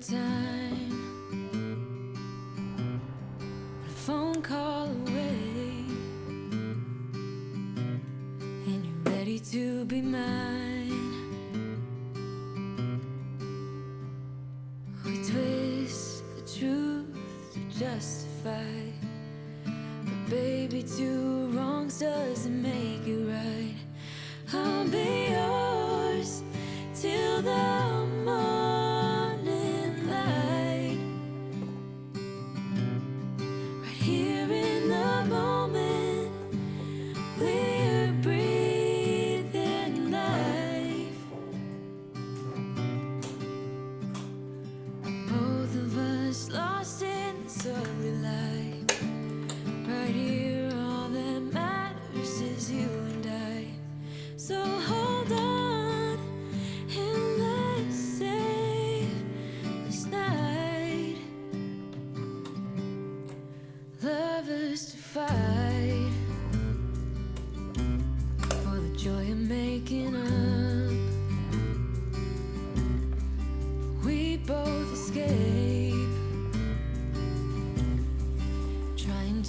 time, a phone call away, and you're ready to be mine. We twist the truth to justify, but baby, two wrongs doesn't make it right. I'll be yours till the here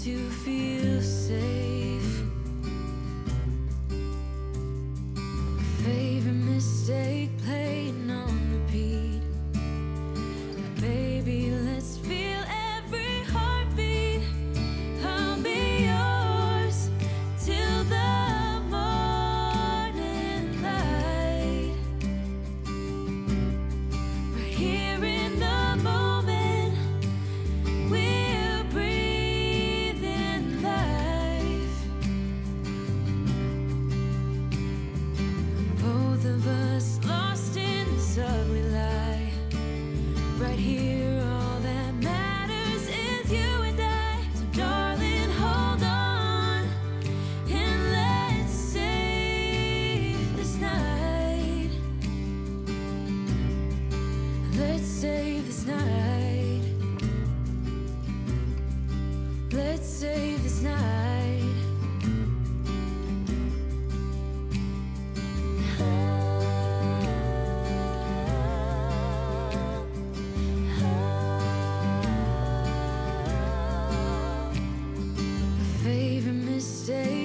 to feel safe. Favorite mistake playing on repeat. Baby, save this night. Let's save this night. My Favorite mistake